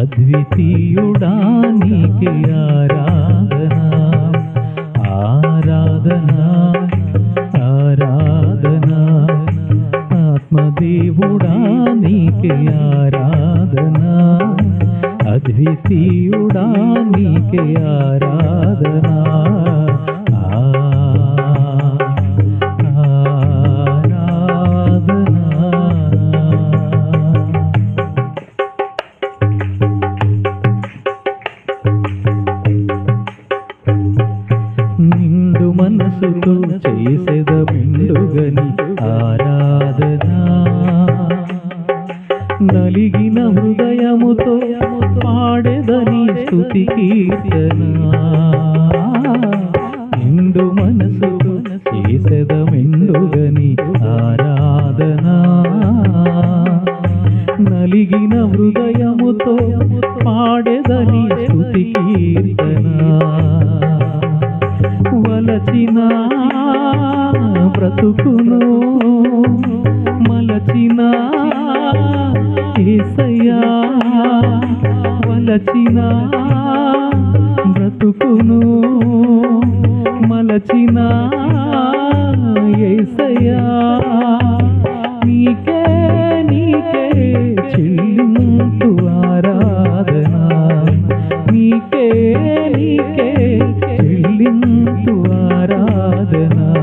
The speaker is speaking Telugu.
అద్వితీయుడా నీకే ఆరాధన ఆరాధన ఆరాధన ఆత్మదేవుడా నీకే ఆరాధన అద్వితీయుడా నీకే ఆరాధన మనసుతో చేసేద మెండుగని ఆరాధన నలిగిన హృదయముతో పాడేదని స్థుతి కీర్తన నిండు మనసుతో చేసేద మెండుగని ఆరాధన నలిగిన హృదయముతో వలచిన బ్రతుకును మలచిన ఏసయ్యా వలచిన బ్రతుకును మలచిన ఏసయ్యా. నీకే నీకే చెల్లింపు ఆరాధన. నీకే నీకే cadenas.